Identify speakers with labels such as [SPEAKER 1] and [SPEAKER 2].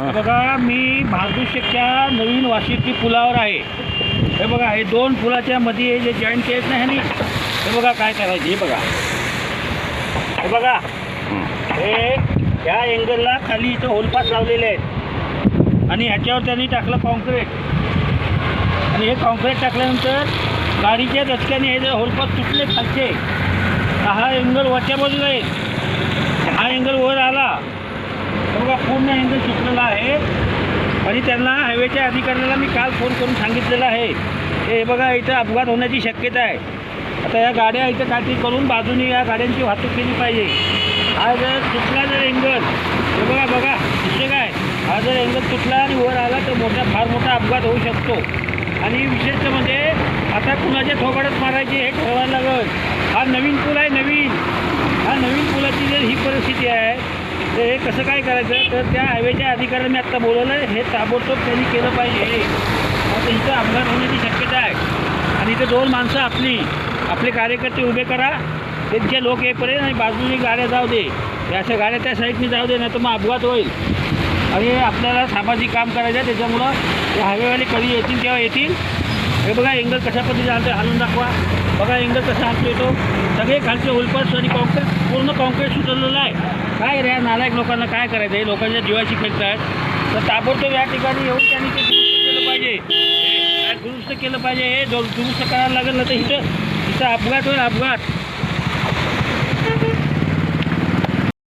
[SPEAKER 1] बघा मी भारदूषच्या नवीन वाशिष्ठी पुलावर आहे. हे बघा हे दोन पुलाच्या मध्ये जे जॉईंट केस नाही ह्यानी हे बघा काय करायचे हे बघा. हे बघा. हे ह्या अँगलला खाली इथं होलपास लावलेले आहेत. आणि ह्याच्यावर त्यांनी टाकलं कॉन्क्रीट आणि हे कॉन्क्रीट टाकल्यानंतर गाडीच्या रस्त्याने हे जर होलपास तुटले खालचे. हा अँगल वरच्या बाजूला आहे. हा अँगल वर आला. पूर्ण अँगल सुटलेला आहे. आणि त्यांना हायवेच्या अधिकाऱ्याला मी काल फोन करून सांगितलेलं आहे. हे बघा इथं अपघात होण्याची शक्यता आहे. आता या गाड्या इथं काठी करून बाजूने या गाड्यांची वाहतूक केली पाहिजे. हा जर तुटला जर अँगल हे बघा बघा विषय काय? हा जर अँगल तुटला आणि वर आला तर मोठा फार मोठा अपघात होऊ शकतो. आणि विशेष म्हणजे आता कुणाच्या थोबाडत मारायचे हे ठरवायला लागल. हा नवीन पूल आहे नवीन हा नवीन पुलाची जर ही परिस्थिती आहे तर हे कसं काय करायचं? तर त्या हायवेच्या अधिकाऱ्याने मी आत्ता बोलवलं हे ताबडतोब त्यांनी केलं पाहिजे. आता इथं अपघात होण्याची शक्यता आहे. आणि इथं दोन माणसं आपली आपले कार्यकर्ते उभे करा. त्यांचे लोक येईपर्यंत आणि बाजूने गाड्या जाऊ दे. अशा गाड्या त्या साईडने जाऊ दे नाही तर मग अपघात होईल. आणि आपल्याला सामाजिक काम करायचं आहे त्याच्यामुळं हायवेवाले कधी येतील तेव्हा येतील. हे बघा एंगल कशा पद्धतीने हालते हालून दाखवा. बघा एंगल कसा हालतो तो सगळे खालचे उलपस आणि कॉन्क्रीट पूर्ण कॉन्क्रीट सुचवलेलं आहे. काय रे या नालायक लोकांना काय करायचं? आहे लोकांच्या जीवाशी खेळत आहेत तर ताबडतोब या ठिकाणी येऊन त्यांनी ते दुरुस्त केलं पाहिजे. दुरुस्त केलं पाहिजे? हे दुरुस्त करायला लागेल ना तर इथं इथं अपघात होईल अपघात.